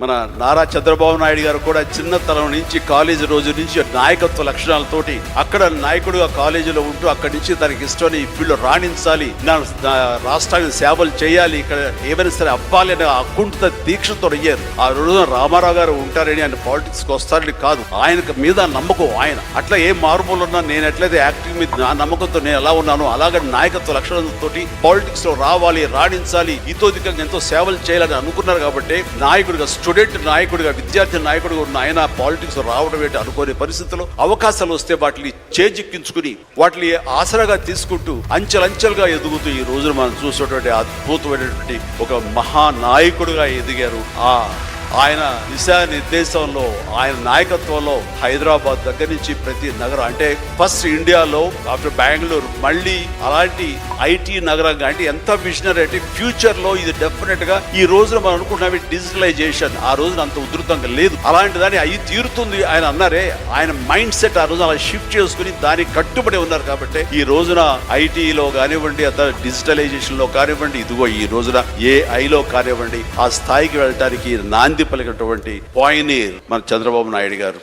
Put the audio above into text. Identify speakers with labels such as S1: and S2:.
S1: మన నారా చంద్రబాబు నాయుడు గారు కూడా చిన్నతనం నుంచి కాలేజీ రోజు నుంచి నాయకత్వ లక్షణాలతోటి అక్కడ నాయకుడుగా కాలేజీలో ఉంటూ అక్కడి నుంచి తనకి ఇష్టం ఈ ఫీల్డ్ రాణించాలి నా రాష్ట్రానికి సేవలు చేయాలి ఇక్కడ ఏమైనా సరే అవ్వాలి అనే అకుంఠిత దీక్షతో అయ్యారు. ఆ రోజున రామారావు గారు ఉంటారని ఆయన పాలిటిక్స్కి వస్తారని కాదు ఆయన మీద నమ్మకం ఆయన. అట్లా ఏ మార్పులు ఉన్నా నేను ఎట్లయితే యాక్టింగ్ మీద నా నమ్మకంతో నేను ఎలా ఉన్నానో అలాగే నాయకత్వ లక్షణాలతో పాలిటిక్స్లో రావాలి రాణించాలి ఇతోధికంగా ఎంతో సేవలు చేయాలని అనుకున్నారు కాబట్టి నాయకుడిగా స్టూడెంట్ నాయకుడిగా విద్యార్థి నాయకుడిగా ఉన్న ఆయన పాలిటిక్స్ రావడం ఏంటి అనుకోని పరిస్థితుల్లో అవకాశాలు వస్తే వాటిని చేజిక్కించుకుని వాటిని ఆసరాగా తీసుకుంటూ అంచెలంచెలుగా ఎదుగుతూ ఈ రోజున మనం చూసినటువంటి అద్భుతమైనటువంటి ఒక మహానాయకుడిగా ఎదిగారు ఆ ఆయన దిశా నిర్దేశంలో ఆయన నాయకత్వంలో హైదరాబాద్ దగ్గర నుంచి ప్రతి నగరం అంటే ఫస్ట్ ఇండియాలో ఆఫ్టర్ బెంగళూరు మళ్ళీ అలాంటి ఐటీ నగరంగా అంటే ఎంత విజనరీ అంటే ఫ్యూచర్లో ఇది డెఫినెట్గా ఈ రోజున మనం అనుకుంటున్నాం డిజిటలైజేషన్ ఆ రోజున అంత ఉధృతంగా లేదు. అలాంటి దాన్ని అయి తీరుతుంది. ఆయన అన్నారే ఆయన మైండ్ సెట్ ఆ రోజు అలా షిఫ్ట్ చేసుకుని దానికి కట్టుబడి ఉన్నారు కాబట్టి ఈ రోజున ఐటీలో కానివ్వండి అంత డిజిటలైజేషన్లో కానివ్వండి ఇదిగో ఈ రోజున ఏఐలో కానివ్వండి ఆ స్థాయికి వెళ్ళడానికి నాంది పలికినటువంటి పాయినీర్ మన చంద్రబాబు నాయుడు గారు.